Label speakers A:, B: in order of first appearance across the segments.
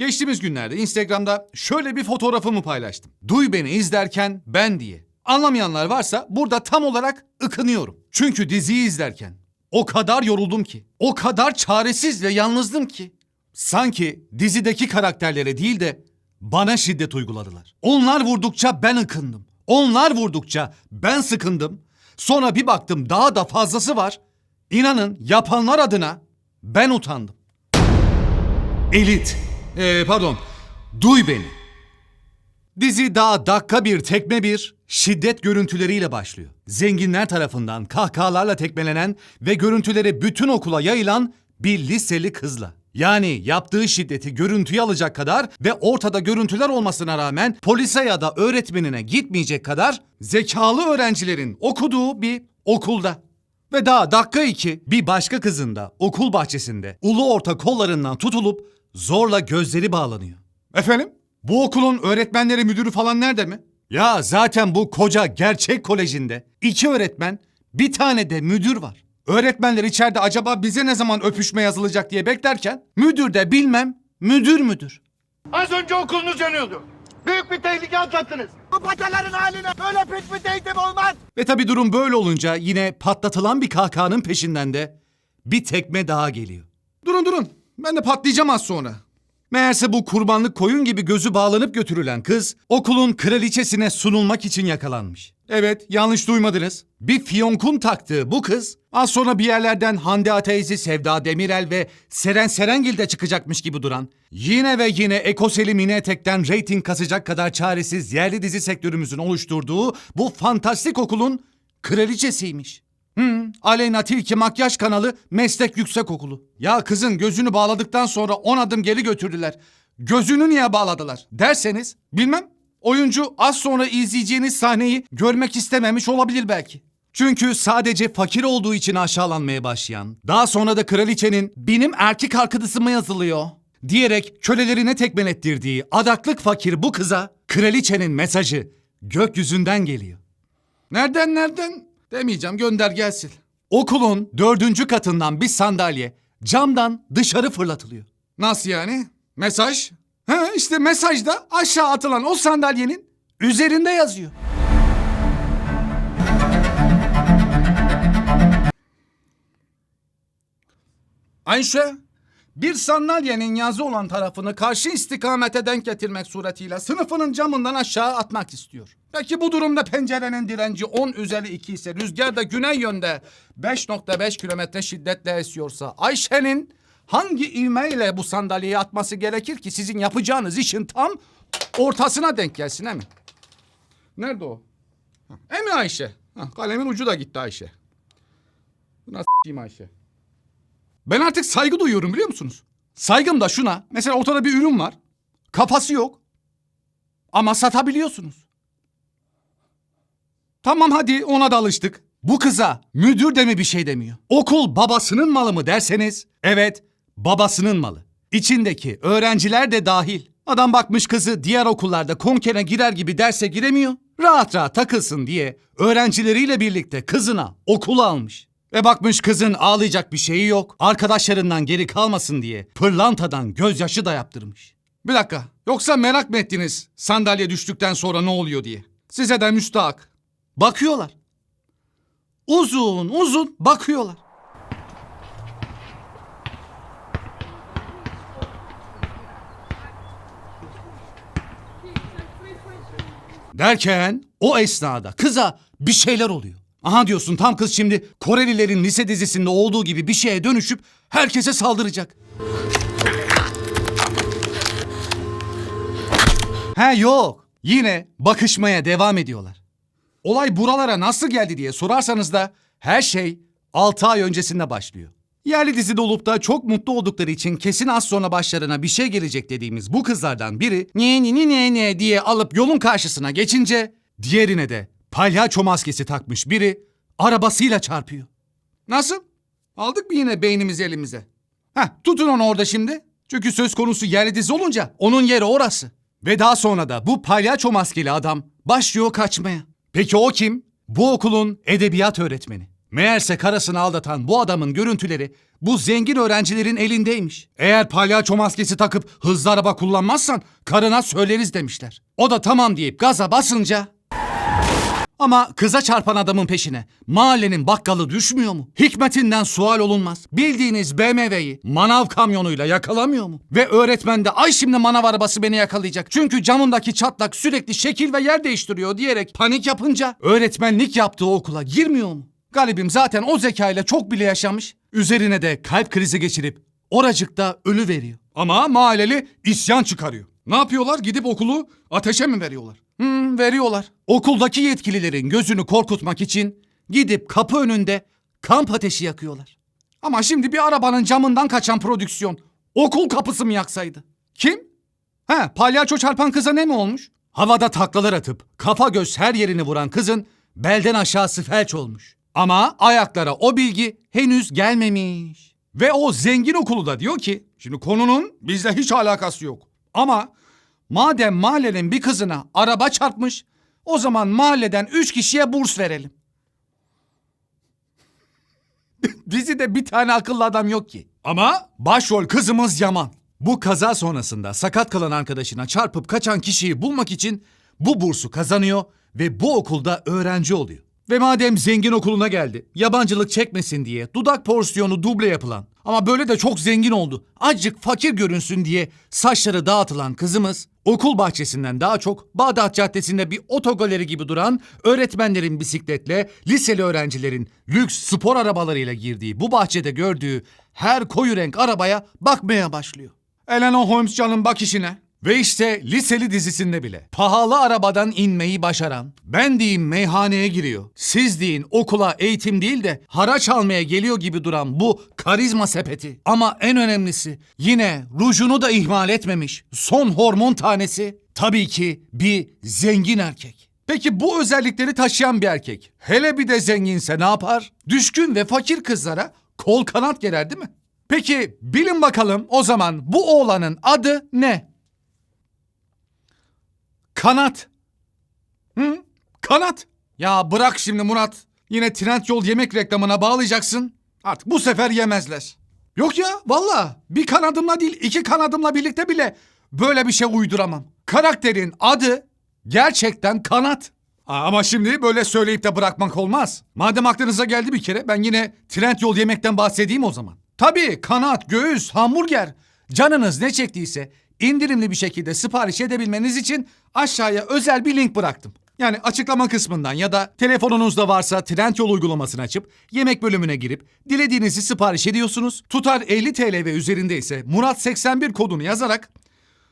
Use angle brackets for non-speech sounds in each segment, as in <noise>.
A: Geçtiğimiz günlerde Instagram'da şöyle bir fotoğrafımı paylaştım. Duy beni izlerken ben diye. Anlamayanlar varsa burada tam olarak ıkınıyorum. Çünkü diziyi izlerken o kadar yoruldum ki, o kadar çaresiz ve yalnızdım ki. Sanki dizideki karakterlere değil de bana şiddet uyguladılar. Onlar vurdukça ben ıkındım. Onlar vurdukça ben sıkındım. Sonra bir baktım daha da fazlası var. İnanın yapanlar adına ben utandım. Elit. Ee, pardon. Duy beni. Dizi daha dakika bir tekme bir şiddet görüntüleriyle başlıyor. Zenginler tarafından kahkahalarla tekmelenen ve görüntüleri bütün okula yayılan bir liseli kızla. Yani yaptığı şiddeti görüntüye alacak kadar ve ortada görüntüler olmasına rağmen polise ya da öğretmenine gitmeyecek kadar zekalı öğrencilerin okuduğu bir okulda. Ve daha dakika iki bir başka kızın da okul bahçesinde ulu orta kollarından tutulup zorla gözleri bağlanıyor. Efendim? Bu okulun öğretmenleri müdürü falan nerede mi? Ya zaten bu koca gerçek kolejinde iki öğretmen bir tane de müdür var. Öğretmenler içeride acaba bize ne zaman öpüşme yazılacak diye beklerken müdür de bilmem müdür müdür.
B: Az önce okulunuz yanıyordu. Büyük bir tehlike atlattınız. Bu paçaların haline böyle pis bir eğitim olmaz.
A: Ve tabi durum böyle olunca yine patlatılan bir kahkahanın peşinden de bir tekme daha geliyor. Durun durun. Ben de patlayacağım az sonra. Meğerse bu kurbanlık koyun gibi gözü bağlanıp götürülen kız okulun kraliçesine sunulmak için yakalanmış. Evet yanlış duymadınız. Bir fiyonkun taktığı bu kız az sonra bir yerlerden Hande Ateyzi, Sevda Demirel ve Seren Serengil de çıkacakmış gibi duran yine ve yine Ekoseli mini etekten reyting kasacak kadar çaresiz yerli dizi sektörümüzün oluşturduğu bu fantastik okulun kraliçesiymiş. Hı, Aleyna Tilki makyaj kanalı meslek yüksek okulu. Ya kızın gözünü bağladıktan sonra 10 adım geri götürdüler. Gözünü niye bağladılar derseniz bilmem. Oyuncu az sonra izleyeceğiniz sahneyi görmek istememiş olabilir belki. Çünkü sadece fakir olduğu için aşağılanmaya başlayan, daha sonra da kraliçenin benim erkek arkadaşıma yazılıyor diyerek kölelerine tekmelettirdiği adaklık fakir bu kıza kraliçenin mesajı gökyüzünden geliyor. Nereden nereden? Demeyeceğim gönder gelsin. Okulun dördüncü katından bir sandalye camdan dışarı fırlatılıyor. Nasıl yani? Mesaj? Ha işte mesajda aşağı atılan o sandalyenin üzerinde yazıyor. Ayşe, bir sandalyenin yazı olan tarafını karşı istikamete denk getirmek suretiyle sınıfının camından aşağı atmak istiyor. Peki bu durumda pencerenin direnci 10 üzeri 2 ise rüzgar da güney yönde 5.5 kilometre şiddetle esiyorsa Ayşe'nin hangi ivmeyle bu sandalyeyi atması gerekir ki sizin yapacağınız işin tam ortasına denk gelsin he mi? Nerede o? Ha, E mi Ayşe? Ha, kalemin ucu da gitti Ayşe. Nasıl Ayşe? Ben artık saygı duyuyorum biliyor musunuz? Saygım da şuna. Mesela ortada bir ürün var. Kafası yok. Ama satabiliyorsunuz. Tamam hadi ona da alıştık. Bu kıza müdür de mi bir şey demiyor? Okul babasının malı mı derseniz? Evet babasının malı. İçindeki öğrenciler de dahil. Adam bakmış kızı diğer okullarda konkene girer gibi derse giremiyor. Rahat rahat takılsın diye öğrencileriyle birlikte kızına okula almış. Ve bakmış kızın ağlayacak bir şeyi yok. Arkadaşlarından geri kalmasın diye pırlantadan gözyaşı da yaptırmış. Bir dakika. Yoksa merak mı ettiniz sandalye düştükten sonra ne oluyor diye? Size de müstahak. Bakıyorlar. Uzun uzun bakıyorlar. Derken o esnada kıza bir şeyler oluyor. Aha diyorsun tam kız şimdi Korelilerin lise dizisinde olduğu gibi bir şeye dönüşüp herkese saldıracak. He yok. Yine bakışmaya devam ediyorlar. Olay buralara nasıl geldi diye sorarsanız da her şey 6 ay öncesinde başlıyor. Yerli dizide olup da çok mutlu oldukları için kesin az sonra başlarına bir şey gelecek dediğimiz bu kızlardan biri ne ne ne ne diye alıp yolun karşısına geçince diğerine de palyaço maskesi takmış biri arabasıyla çarpıyor. Nasıl? Aldık mı yine beynimizi elimize? Heh tutun onu orada şimdi. Çünkü söz konusu yerli dizi olunca onun yeri orası. Ve daha sonra da bu palyaço maskeli adam başlıyor kaçmaya. Peki o kim? Bu okulun edebiyat öğretmeni. Meğerse karısını aldatan bu adamın görüntüleri bu zengin öğrencilerin elindeymiş. Eğer palyaço maskesi takıp hızlı araba kullanmazsan karına söyleriz demişler. O da tamam deyip gaza basınca ama kıza çarpan adamın peşine mahallenin bakkalı düşmüyor mu? Hikmetinden sual olunmaz. Bildiğiniz BMW'yi manav kamyonuyla yakalamıyor mu? Ve öğretmen de ay şimdi manav arabası beni yakalayacak. Çünkü camındaki çatlak sürekli şekil ve yer değiştiriyor diyerek panik yapınca öğretmenlik yaptığı okula girmiyor mu? Galibim zaten o zekayla çok bile yaşamış. Üzerine de kalp krizi geçirip oracıkta ölü veriyor. Ama mahalleli isyan çıkarıyor. Ne yapıyorlar? Gidip okulu ateşe mi veriyorlar? Hmm, veriyorlar. Okuldaki yetkililerin gözünü korkutmak için gidip kapı önünde kamp ateşi yakıyorlar. Ama şimdi bir arabanın camından kaçan prodüksiyon okul kapısı mı yaksaydı? Kim? He, palyaço çarpan kıza ne mi olmuş? Havada taklalar atıp kafa göz her yerini vuran kızın belden aşağısı felç olmuş. Ama ayaklara o bilgi henüz gelmemiş. Ve o zengin okulu da diyor ki, şimdi konunun bizle hiç alakası yok. Ama madem mahallenin bir kızına araba çarpmış, o zaman mahalleden üç kişiye burs verelim. <laughs> Dizide bir tane akıllı adam yok ki. Ama başrol kızımız Yaman. Bu kaza sonrasında sakat kalan arkadaşına çarpıp kaçan kişiyi bulmak için bu bursu kazanıyor ve bu okulda öğrenci oluyor. Ve madem zengin okuluna geldi, yabancılık çekmesin diye dudak porsiyonu duble yapılan ama böyle de çok zengin oldu, azıcık fakir görünsün diye saçları dağıtılan kızımız okul bahçesinden daha çok Bağdat Caddesi'nde bir otogaleri gibi duran öğretmenlerin bisikletle, liseli öğrencilerin lüks spor arabalarıyla girdiği bu bahçede gördüğü her koyu renk arabaya bakmaya başlıyor. Eleanor Holmes canım bak işine. Ve işte liseli dizisinde bile pahalı arabadan inmeyi başaran, ben diyeyim meyhaneye giriyor, siz deyin okula eğitim değil de haraç almaya geliyor gibi duran bu karizma sepeti. Ama en önemlisi yine rujunu da ihmal etmemiş son hormon tanesi tabii ki bir zengin erkek. Peki bu özellikleri taşıyan bir erkek hele bir de zenginse ne yapar? Düşkün ve fakir kızlara kol kanat gerer değil mi? Peki bilin bakalım o zaman bu oğlanın adı ne? Kanat. Hı? Kanat. Ya bırak şimdi Murat. Yine Trendyol yemek reklamına bağlayacaksın. Artık bu sefer yemezler. Yok ya valla bir kanadımla değil iki kanadımla birlikte bile böyle bir şey uyduramam. Karakterin adı gerçekten kanat. Ama şimdi böyle söyleyip de bırakmak olmaz. Madem aklınıza geldi bir kere ben yine Trendyol yemekten bahsedeyim o zaman. Tabii kanat, göğüs, hamburger. Canınız ne çektiyse indirimli bir şekilde sipariş edebilmeniz için aşağıya özel bir link bıraktım. Yani açıklama kısmından ya da telefonunuzda varsa Trendyol uygulamasını açıp yemek bölümüne girip dilediğinizi sipariş ediyorsunuz. Tutar 50 TL ve üzerinde ise Murat 81 kodunu yazarak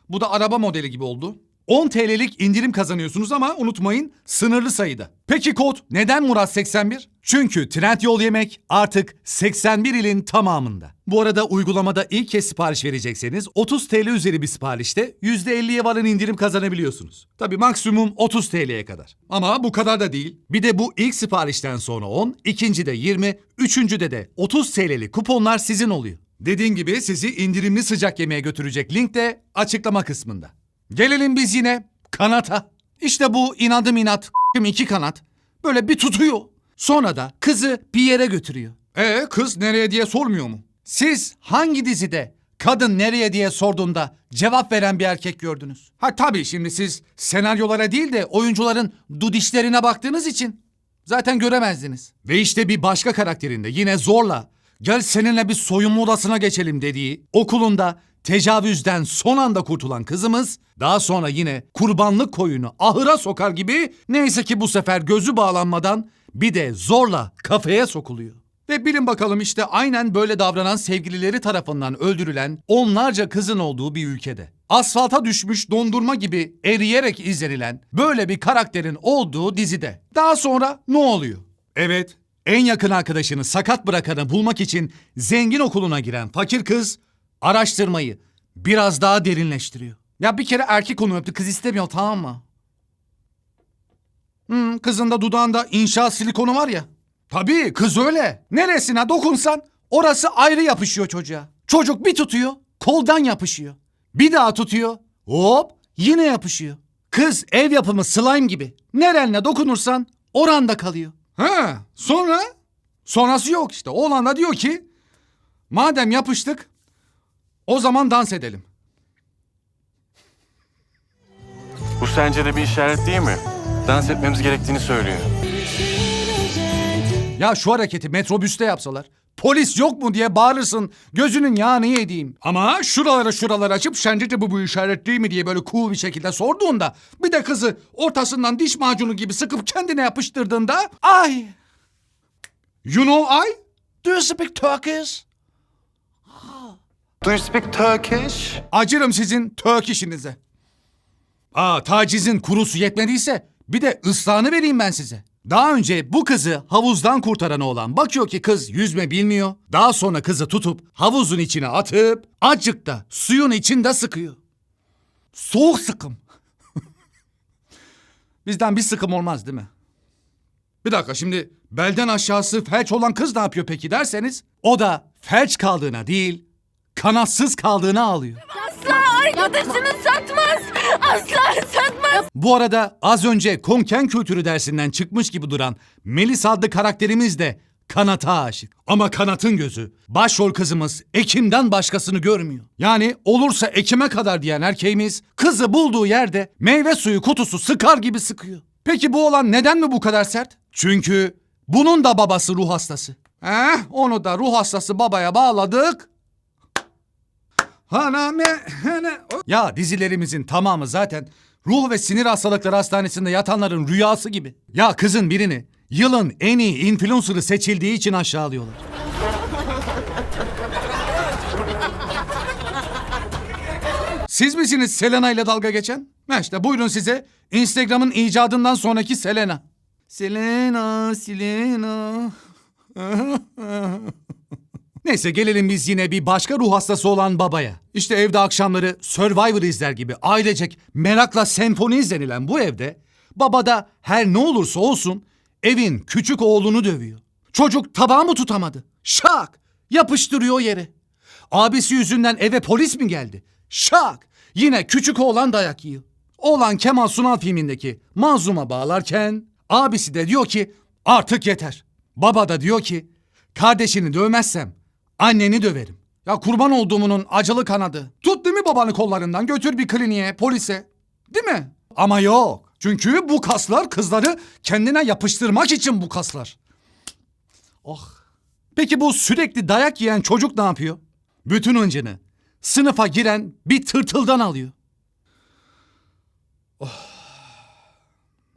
A: bu da araba modeli gibi oldu. 10 TL'lik indirim kazanıyorsunuz ama unutmayın sınırlı sayıda. Peki kod neden Murat 81? Çünkü Trendyol Yemek artık 81 ilin tamamında. Bu arada uygulamada ilk kez sipariş verecekseniz 30 TL üzeri bir siparişte %50'ye varan indirim kazanabiliyorsunuz. Tabi maksimum 30 TL'ye kadar. Ama bu kadar da değil. Bir de bu ilk siparişten sonra 10, ikincide 20, üçüncüde de 30 TL'lik kuponlar sizin oluyor. Dediğim gibi sizi indirimli sıcak yemeğe götürecek link de açıklama kısmında. Gelelim biz yine kanata. İşte bu inadım inat <laughs> iki kanat böyle bir tutuyor. Sonra da kızı bir yere götürüyor. E kız nereye diye sormuyor mu? Siz hangi dizide kadın nereye diye sorduğunda cevap veren bir erkek gördünüz? Ha tabii şimdi siz senaryolara değil de oyuncuların dudişlerine baktığınız için zaten göremezdiniz. Ve işte bir başka karakterinde yine zorla gel seninle bir soyunma odasına geçelim dediği okulunda tecavüzden son anda kurtulan kızımız daha sonra yine kurbanlık koyunu ahıra sokar gibi neyse ki bu sefer gözü bağlanmadan bir de zorla kafeye sokuluyor. Ve bilin bakalım işte aynen böyle davranan sevgilileri tarafından öldürülen onlarca kızın olduğu bir ülkede. Asfalta düşmüş dondurma gibi eriyerek izlenilen böyle bir karakterin olduğu dizide. Daha sonra ne oluyor? Evet, en yakın arkadaşını sakat bırakanı bulmak için zengin okuluna giren fakir kız araştırmayı biraz daha derinleştiriyor. Ya bir kere erkek onu öptü kız istemiyor tamam mı? Hmm, kızın da dudağında inşaat silikonu var ya. Tabii kız öyle. Neresine dokunsan orası ayrı yapışıyor çocuğa. Çocuk bir tutuyor koldan yapışıyor. Bir daha tutuyor hop yine yapışıyor. Kız ev yapımı slime gibi. Nerenle dokunursan oranda kalıyor. Ha sonra? Sonrası yok işte. Oğlan da diyor ki madem yapıştık o zaman dans edelim.
C: Bu sence de bir işaret değil mi? Dans etmemiz gerektiğini söylüyor.
A: Ya şu hareketi metrobüste yapsalar polis yok mu diye bağırırsın gözünün yağını yediğim. Ama şuralara şuralara açıp sence de bu bu işaret değil mi diye böyle cool bir şekilde sorduğunda bir de kızı ortasından diş macunu gibi sıkıp kendine yapıştırdığında ay. You know I? Do you speak Turkish?
C: Do you speak Turkish?
A: Acırım sizin işinize. Aa tacizin kurusu yetmediyse bir de ıslahını vereyim ben size. Daha önce bu kızı havuzdan kurtaran oğlan bakıyor ki kız yüzme bilmiyor. Daha sonra kızı tutup havuzun içine atıp acık da suyun içinde sıkıyor. Soğuk sıkım. <laughs> Bizden bir sıkım olmaz değil mi? Bir dakika şimdi belden aşağısı felç olan kız ne yapıyor peki derseniz o da felç kaldığına değil kanatsız kaldığına ağlıyor.
D: Asla arkadaşını satmaz. Asla satmaz.
A: Bu arada az önce konken kültürü dersinden çıkmış gibi duran Melis adlı karakterimiz de kanata aşık. Ama kanatın gözü başrol kızımız Ekim'den başkasını görmüyor. Yani olursa Ekim'e kadar diyen erkeğimiz kızı bulduğu yerde meyve suyu kutusu sıkar gibi sıkıyor. Peki bu olan neden mi bu kadar sert? Çünkü bunun da babası ruh hastası. Eh, onu da ruh hastası babaya bağladık. Ya dizilerimizin tamamı zaten ruh ve sinir hastalıkları hastanesinde yatanların rüyası gibi. Ya kızın birini yılın en iyi influencer'ı seçildiği için aşağılıyorlar. Siz misiniz Selena ile dalga geçen? Ha işte buyurun size Instagram'ın icadından sonraki Selena. Selena, Selena. <laughs> Neyse gelelim biz yine bir başka ruh hastası olan babaya. İşte evde akşamları Survivor izler gibi ailecek merakla senfoni izlenilen bu evde baba da her ne olursa olsun evin küçük oğlunu dövüyor. Çocuk tabağı mı tutamadı? Şak! Yapıştırıyor yere. Abisi yüzünden eve polis mi geldi? Şak! Yine küçük oğlan dayak yiyor. Oğlan Kemal Sunal filmindeki mazluma bağlarken abisi de diyor ki artık yeter. Baba da diyor ki kardeşini dövmezsem anneni döverim. Ya kurban olduğumunun acılı kanadı. Tut değil mi babanı kollarından götür bir kliniğe polise. Değil mi? Ama yok. Çünkü bu kaslar kızları kendine yapıştırmak için bu kaslar. Oh. Peki bu sürekli dayak yiyen çocuk ne yapıyor? Bütün hıncını sınıfa giren bir tırtıldan alıyor. Oh.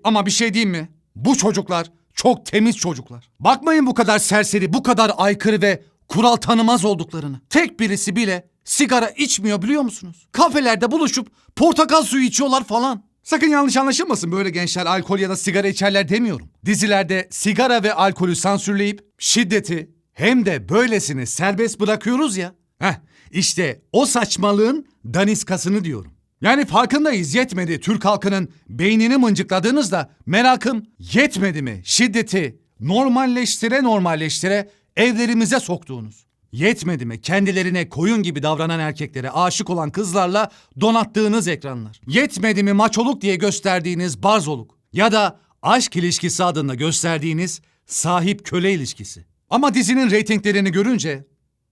A: Ama bir şey diyeyim mi? Bu çocuklar çok temiz çocuklar. Bakmayın bu kadar serseri, bu kadar aykırı ve kural tanımaz olduklarını. Tek birisi bile sigara içmiyor biliyor musunuz? Kafelerde buluşup portakal suyu içiyorlar falan. Sakın yanlış anlaşılmasın böyle gençler alkol ya da sigara içerler demiyorum. Dizilerde sigara ve alkolü sansürleyip şiddeti hem de böylesini serbest bırakıyoruz ya. Heh işte o saçmalığın daniskasını diyorum. Yani farkındayız yetmedi Türk halkının beynini mıncıkladığınızda merakım yetmedi mi şiddeti normalleştire normalleştire evlerimize soktuğunuz. Yetmedi mi kendilerine koyun gibi davranan erkeklere aşık olan kızlarla donattığınız ekranlar. Yetmedi mi maçoluk diye gösterdiğiniz barzoluk ya da aşk ilişkisi adında gösterdiğiniz sahip köle ilişkisi. Ama dizinin reytinglerini görünce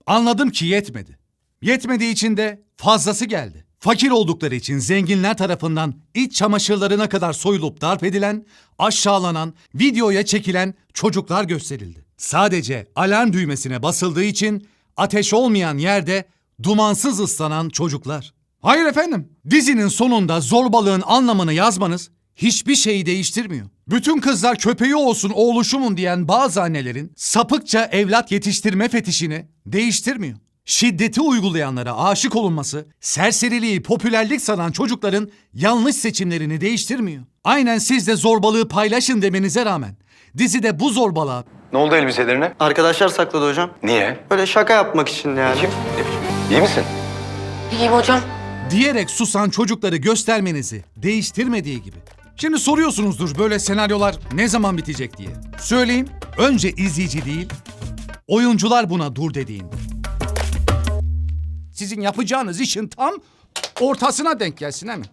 A: anladım ki yetmedi. Yetmediği için de fazlası geldi. Fakir oldukları için zenginler tarafından iç çamaşırlarına kadar soyulup darp edilen, aşağılanan, videoya çekilen çocuklar gösterildi. Sadece alarm düğmesine basıldığı için ateş olmayan yerde dumansız ıslanan çocuklar. Hayır efendim, dizinin sonunda zorbalığın anlamını yazmanız hiçbir şeyi değiştirmiyor. Bütün kızlar köpeği olsun oğluşumun diyen bazı annelerin sapıkça evlat yetiştirme fetişini değiştirmiyor. Şiddeti uygulayanlara aşık olunması, serseriliği popülerlik sanan çocukların yanlış seçimlerini değiştirmiyor. Aynen siz de zorbalığı paylaşın demenize rağmen dizide bu zorbalığa
C: Ne oldu elbiselerine?
E: Arkadaşlar sakladı hocam.
C: Niye?
E: Böyle şaka yapmak için yani.
C: Kim? İyi misin?
D: İyiyim hocam.
A: diyerek susan çocukları göstermenizi değiştirmediği gibi. Şimdi soruyorsunuzdur böyle senaryolar ne zaman bitecek diye. Söyleyeyim, önce izleyici değil, oyuncular buna dur dediğinde. Sizin yapacağınız işin tam ortasına denk gelsin he mi?